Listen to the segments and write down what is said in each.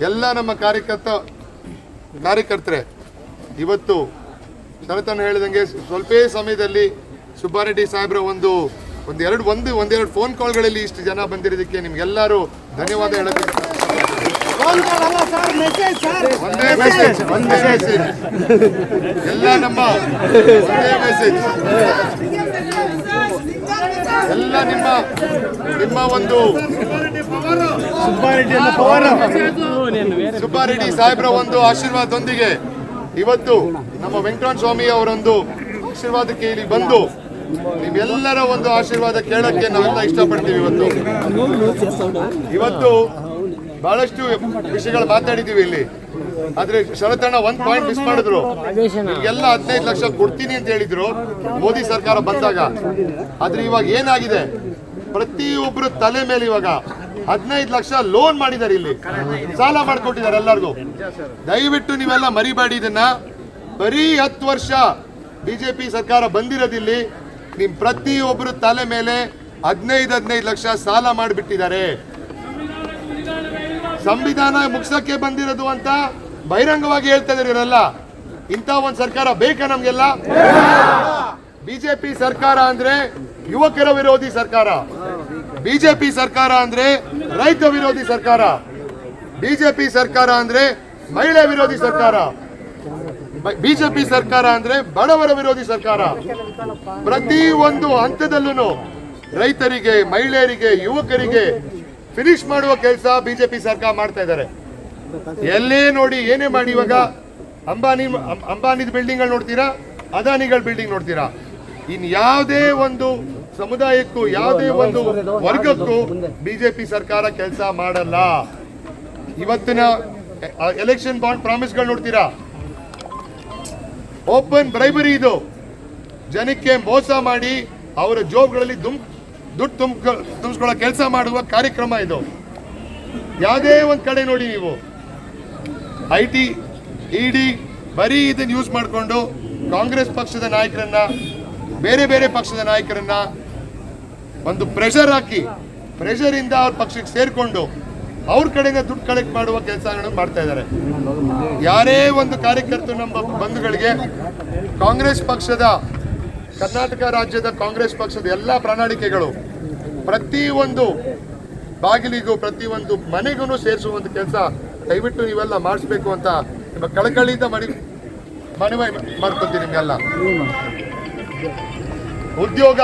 ಎಲ್ಲ ನಮ್ಮ ಕಾರ್ಯಕರ್ತ ಕಾರ್ಯಕರ್ತರೆ ಇವತ್ತು ಶರತನ ಹೇಳಿದಂಗೆ ಸ್ವಲ್ಪ ಸಮಯದಲ್ಲಿ ಸುಬ್ಬಾರೆಡ್ಡಿ ಸಾಹೇಬ್ರ ಒಂದು ಒಂದೆರಡು ಎರಡು ಒಂದು ಒಂದೆರಡು ಫೋನ್ ಕಾಲ್ಗಳಲ್ಲಿ ಇಷ್ಟು ಜನ ಬಂದಿರೋದಕ್ಕೆ ನಿಮ್ಗೆಲ್ಲರೂ ಧನ್ಯವಾದ ಹೇಳಬೇಕು ಒಂದೇ ಮೆಸೇಜ್ ಒಂದೇ ಮೆಸೇಜ್ ಎಲ್ಲ ನಮ್ಮ ಒಂದೇ ಮೆಸೇಜ್ ಎಲ್ಲ ನಿಮ್ಮ ನಿಮ್ಮ ಒಂದು ಸುಬ್ಬಾರೆಡ್ಡಿ ಸಾಹೇಬ್ರ ಒಂದು ಆಶೀರ್ವಾದದೊಂದಿಗೆ ಇವತ್ತು ನಮ್ಮ ವೆಂಕಟರಾಮ ಸ್ವಾಮಿ ಅವರೊಂದು ಆಶೀರ್ವಾದಕ್ಕೆ ಇಲ್ಲಿ ಬಂದು ನಿಮ್ಮೆಲ್ಲರ ಒಂದು ಆಶೀರ್ವಾದ ಕೇಳಕ್ಕೆ ನಾವೆಲ್ಲ ಇಷ್ಟಪಡ್ತೀವಿ ಇವತ್ತು. ಇವತ್ತು ಬಹಳಷ್ಟು ವಿಷಯಗಳು ಮಾತಾಡಿದ್ದೀವಿ ಇಲ್ಲಿ. ಆದ್ರೆ ಶರತಣ್ಣ ಒಂದ್ ಪಾಯಿಂಟ್ ಮಿಸ್ ಮಾಡಿದ್ರು. ಎಲ್ಲ ಹದಿನೈದು ಲಕ್ಷ ಕೊಡ್ತೀನಿ ಅಂತ ಹೇಳಿದ್ರು. ಮೋದಿ ಸರ್ಕಾರ ಬಂದಾಗ. ಆದ್ರೆ ಇವಾಗ ಏನಾಗಿದೆ? ಪ್ರತಿಯೊಬ್ಬರು ತಲೆ ಮೇಲೆ ಇವಾಗ ಹದಿನೈದು ಲಕ್ಷ ಲೋನ್ ಮಾಡಿದ್ದಾರೆ ಇಲ್ಲಿ. ಸಾಲ ಮಾಡ್ಕೊಟ್ಟಿದ್ದಾರೆ ಎಲ್ಲರಿಗೂ. ದಯವಿಟ್ಟು ನೀವೆಲ್ಲ ಮರಿಬೇಡಿ ಇದನ್ನ. ಬರೀ ಹತ್ತು ವರ್ಷ ಬಿಜೆಪಿ ಸರ್ಕಾರ ಬಂದಿರೋದಿಲ್ಲಿ ನಿಮ್ ಪ್ರತಿಯೊಬ್ಬರು ತಲೆ ಮೇಲೆ ಹದಿನೈದು ಹದಿನೈದು ಲಕ್ಷ ಸಾಲ ಮಾಡಿಬಿಟ್ಟಿದ್ದಾರೆ. ಸಂವಿಧಾನ ಮುಗ್ಸಕ್ಕೆ ಬಂದಿರೋದು ಅಂತ ಬಹಿರಂಗವಾಗಿ ಹೇಳ್ತಾ ಇದ್ದಾರೆ ಇವರೆಲ್ಲ. ಇಂಥ ಒಂದು ಸರ್ಕಾರ ಬೇಕಾ ನಮ್ಗೆಲ್ಲ? ಬಿಜೆಪಿ ಸರ್ಕಾರ ಅಂದ್ರೆ ಯುವಕರ ವಿರೋಧಿ ಸರ್ಕಾರ. ಬಿಜೆಪಿ ಸರ್ಕಾರ ಅಂದ್ರೆ ರೈತ ವಿರೋಧಿ ಸರ್ಕಾರ. ಬಿಜೆಪಿ ಸರ್ಕಾರ ಅಂದ್ರೆ ಮಹಿಳೆ ವಿರೋಧಿ ಸರ್ಕಾರ. ಬಿಜೆಪಿ ಸರ್ಕಾರ ಅಂದ್ರೆ ಬಡವರ ವಿರೋಧಿ ಸರ್ಕಾರ. ಪ್ರತಿ ಒಂದು ಹಂತದಲ್ಲೂ ರೈತರಿಗೆ, ಮಹಿಳೆಯರಿಗೆ, ಯುವಕರಿಗೆ ಫಿನಿಶ್ ಮಾಡುವ ಕೆಲಸ ಬಿಜೆಪಿ ಸರ್ಕಾರ ಮಾಡ್ತಾ ಇದ್ದಾರೆ. ಎಲ್ಲೇ ನೋಡಿ ಏನೇ ಮಾಡಿ ಇವಾಗ ಅಂಬಾನಿ ಅಂಬಾನಿದ ಬಿಲ್ಡಿಂಗ್ಗಳು ಬಿಲ್ಡಿಂಗ್ ನೋಡ್ತೀರಾ? ಅದಾನಿಗಳ ಬಿಲ್ಡಿಂಗ್ ನೋಡ್ತೀರಾ? ಇನ್ ಯಾವುದೇ ಒಂದು ಸಮುದಾಯಕ್ಕೂ, ಯಾವುದೇ ಒಂದು ವರ್ಗಕ್ಕೂ ಬಿಜೆಪಿ ಸರ್ಕಾರ ಕೆಲಸ ಮಾಡಲ್ಲ. ಇವತ್ತಿನ ಎಲೆಕ್ಷನ್ ಬಾಂಡ್ ಪ್ರಾಮಿಸ್ಗಳು ನೋಡ್ತೀರಾ? ಓಪನ್ ಬ್ರೈಬರಿ ಇದು. ಜನಕ್ಕೆ ಮೋಸ ಮಾಡಿ ಅವರ ಜೋಬ್ಗಳಲ್ಲಿ ದುಮ್ ದುಡ್ಡು ತುಂಬ ತುಂಬಿಸ್ಕೊಳ್ಳೋ ಕೆಲಸ ಮಾಡುವ ಕಾರ್ಯಕ್ರಮ ಇದು. ಯಾವುದೇ ಒಂದು ಕಡೆ ನೋಡಿ ನೀವು. ಐ ಟಿ ಇಡಿ ಬರೀ ಇದನ್ನು ಯೂಸ್ ಮಾಡಿಕೊಂಡು ಕಾಂಗ್ರೆಸ್ ಪಕ್ಷದ ನಾಯಕರನ್ನ, ಬೇರೆ ಬೇರೆ ಪಕ್ಷದ ನಾಯಕರನ್ನ ಒಂದು ಪ್ರೆಷರ್ ಹಾಕಿ ಪ್ರೆಷರ್ ಇಂದ ಅವ್ರ ಪಕ್ಷಕ್ಕೆ ಸೇರಿಕೊಂಡು ಅವ್ರ ಕಡೆಯಿಂದ ದುಡ್ಡು ಕಲೆಕ್ಟ್ ಮಾಡುವ ಕೆಲಸಗಳನ್ನು ಮಾಡ್ತಾ ಇದ್ದಾರೆ. ಯಾರೇ ಒಂದು ಕಾರ್ಯಕರ್ತರು ನಮ್ಮ ಬಂಧುಗಳಿಗೆ ಕಾಂಗ್ರೆಸ್ ಪಕ್ಷದ, ಕರ್ನಾಟಕ ರಾಜ್ಯದ ಕಾಂಗ್ರೆಸ್ ಪಕ್ಷದ ಎಲ್ಲ ಪ್ರಣಾಳಿಕೆಗಳು ಪ್ರತಿ ಒಂದು ಬಾಗಿಲಿಗೂ, ಪ್ರತಿಯೊಂದು ಮನೆಗೂ ಸೇರಿಸುವಂತ ಕೆಲಸ ದಯವಿಟ್ಟು ನೀವೆಲ್ಲ ಮಾಡಿಸ್ಬೇಕು ಅಂತ ನಿಮ್ಮ ಕಳಕಳಿಯಿಂದ ಮಾಡಿ ಮನವಿ ಮಾಡ್ಕೊತೀನಿ ನಿಮಗೆಲ್ಲ. ಉದ್ಯೋಗ.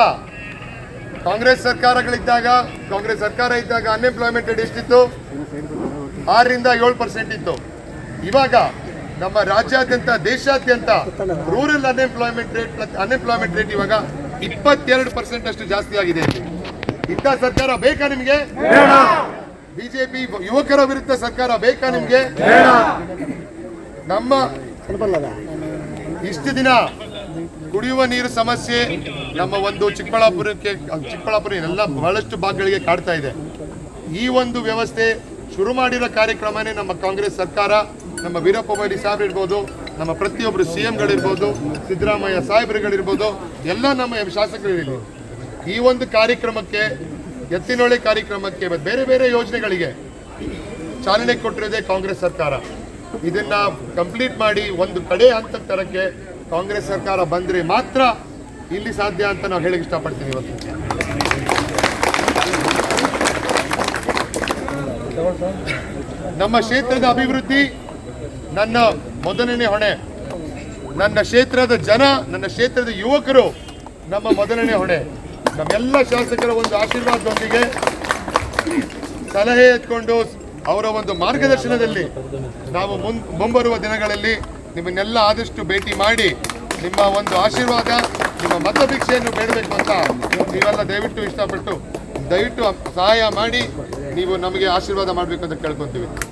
ಕಾಂಗ್ರೆಸ್ ಸರ್ಕಾರಗಳಿದ್ದಾಗ, ಕಾಂಗ್ರೆಸ್ ಸರ್ಕಾರ ಇದ್ದಾಗ ಅನ್ಎಂಪ್ಲಾಯ್ಮೆಂಟ್ ರೇಟ್ ಎಷ್ಟಿತ್ತು? ಆರರಿಂದ ಏಳು ಪರ್ಸೆಂಟ್ ಇತ್ತು. ಇವಾಗ ನಮ್ಮ ರಾಜ್ಯಾದ್ಯಂತ, ದೇಶಾದ್ಯಂತ rural unemployment rate unemployment rate ಇವಾಗ ಇಪ್ಪತ್ತೆರಡು ಪರ್ಸೆಂಟ್ ಅಷ್ಟು ಜಾಸ್ತಿ ಆಗಿದೆ. ಇಂಥ ಸರ್ಕಾರ ಬೇಕಾ ನಿಮ್ಗೆ? ಬಿಜೆಪಿ ಯುವಕರ ವಿರುದ್ಧ ಸರ್ಕಾರ ಬೇಕಾ ನಿಮ್ಗೆ? ನಮ್ಮ ಇಷ್ಟು ದಿನ ಕುಡಿಯುವ ನೀರು ಸಮಸ್ಯೆ ನಮ್ಮ ಒಂದು ಚಿಕ್ಕಬಳ್ಳಾಪುರಕ್ಕೆ ಚಿಕ್ಕಬಳ್ಳಾಪುರ ಎಲ್ಲ ಬಹಳಷ್ಟು ಭಾಗಗಳಿಗೆ ಕಾಡ್ತಾ ಇದೆ. ಈ ಒಂದು ವ್ಯವಸ್ಥೆ ಶುರು ಮಾಡಿರೋ ಕಾರ್ಯಕ್ರಮನೇ ನಮ್ಮ ಕಾಂಗ್ರೆಸ್ ಸರ್ಕಾರ ನಮ್ಮ ವೀರಪ್ಪ ಮೊಯ್ಲಿ ಸಾಹೇಬ್ರು ಇರ್ಬೋದು ನಮ್ಮ ಪ್ರತಿಯೊಬ್ಬರು ಸಿ ಎಂಗಳಿರ್ಬೋದು ಸಿದ್ದರಾಮಯ್ಯ ಸಾಹೇಬ್ರುಗಳಿರ್ಬೋದು ಎಲ್ಲ ನಮ್ಮ ಶಾಸಕರಿರಲಿ ಈ ಒಂದು ಕಾರ್ಯಕ್ರಮಕ್ಕೆ ಎತ್ತಿನೊಳೆ ಕಾರ್ಯಕ್ರಮಕ್ಕೆ ಬೇರೆ ಬೇರೆ ಯೋಜನೆಗಳಿಗೆ ಚಾಲನೆ ಕೊಟ್ಟಿರೋದೇ ಕಾಂಗ್ರೆಸ್ ಸರ್ಕಾರ. ಇದನ್ನ ಕಂಪ್ಲೀಟ್ ಮಾಡಿ ಒಂದು ಕಡೆ ಹಂತ ತರಕ್ಕೆ ಕಾಂಗ್ರೆಸ್ ಸರ್ಕಾರ ಬಂದ್ರೆ ಮಾತ್ರ ಇಲ್ಲಿ ಸಾಧ್ಯ ಅಂತ ನಾವು ಹೇಳಕ್ಕೆ ಇಷ್ಟಪಡ್ತೀನಿ ಇವತ್ತು. ನಮ್ಮ ಕ್ಷೇತ್ರದ ಅಭಿವೃದ್ಧಿ, ನನ್ನ ಮೊದಲನೇ ಹೊಣೆ. ನನ್ನ ಕ್ಷೇತ್ರದ ಜನ, ನನ್ನ ಕ್ಷೇತ್ರದ ಯುವಕರು ನಮ್ಮ ಮೊದಲನೇ ಹೊಣೆ. ನಮ್ಮೆಲ್ಲ ಶಾಸಕರ ಒಂದು ಆಶೀರ್ವಾದದೊಂದಿಗೆ ಸಲಹೆ ಎತ್ಕೊಂಡು ಅವರ ಒಂದು ಮಾರ್ಗದರ್ಶನದಲ್ಲಿ ನಾವು ಮುನ್, ಮುಂಬರುವ ದಿನಗಳಲ್ಲಿ ನಿಮ್ಮನ್ನೆಲ್ಲ ಆದಷ್ಟು ಭೇಟಿ ಮಾಡಿ ನಿಮ್ಮ ಒಂದು ಆಶೀರ್ವಾದ, ನಿಮ್ಮ ಮತಭಿಕ್ಷೆಯನ್ನು ಬೇಡಬೇಕು ಅಂತ ನೀವೆಲ್ಲ ದಯವಿಟ್ಟು ಇಷ್ಟಪಟ್ಟು, ದಯವಿಟ್ಟು ಸಹಾಯ ಮಾಡಿ, ನೀವು ನಮಗೆ ಆಶೀರ್ವಾದ ಮಾಡಬೇಕು ಅಂತ ಕೇಳ್ಕೊತೀವಿ.